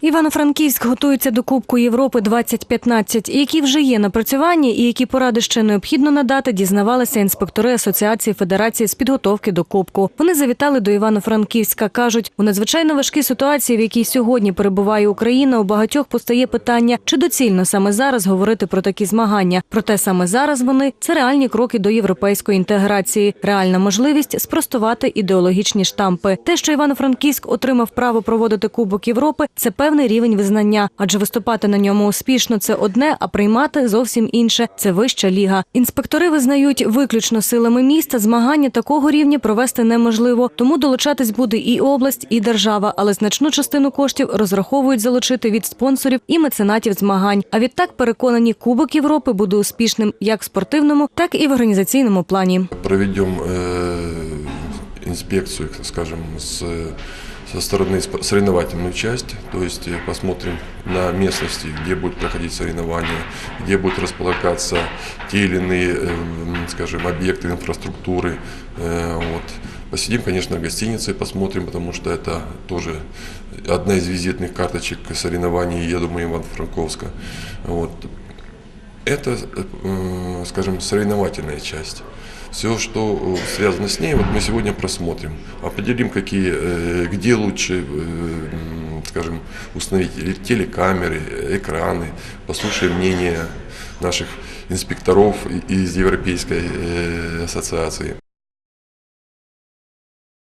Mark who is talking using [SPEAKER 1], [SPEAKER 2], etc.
[SPEAKER 1] Івано-Франківськ готується до Кубку Європи 2015. І Які вже є напрацювання і які поради ще необхідно надати, дізнавалися інспектори Асоціації Федерації з підготовки до Кубку. Вони завітали до Івано-Франківська. кажуть, у надзвичайно важкій ситуації, в якій сьогодні перебуває Україна, у багатьох постає питання, чи доцільно саме зараз говорити про такі змагання. Проте саме зараз вони це реальні кроки до європейської інтеграції, реальна можливість спростувати ідеологічні штампи. Те, що Івано-Франківськ отримав право проводити Кубок Європи, це певний рівень визнання, адже виступати на ньому успішно це одне, а приймати зовсім інше. Це вища ліга. Інспектори визнають, виключно силами міста змагання такого рівня провести неможливо, тому долучатись буде і область, і держава, але значну частину коштів розраховують залучити від спонсорів і меценатів змагань. А відтак переконані, Кубок Європи буде успішним як в спортивному, так і в організаційному плані.
[SPEAKER 2] проведем э, инспекцию, скажем, с, со стороны соревновательную часть, то есть э, посмотрим на местности, где будут проходить соревнования, где будут располагаться те или иные, э, м, скажем, объекты инфраструктуры. Э, Вот. Посидим, конечно, в гостинице, посмотрим, потому что это тоже одна из визитных карточек соревнований, я думаю, Иван-Франковска. Вот. Это, э, скажем, соревновательная часть. Все, что э, связано с ней, вот мы сегодня просмотрим. Определим, какие, э, где лучше, э, м, скажем, установить или телекамеры, экраны, послушаем мнение наших инспекторов из Европейской э, ассоциации.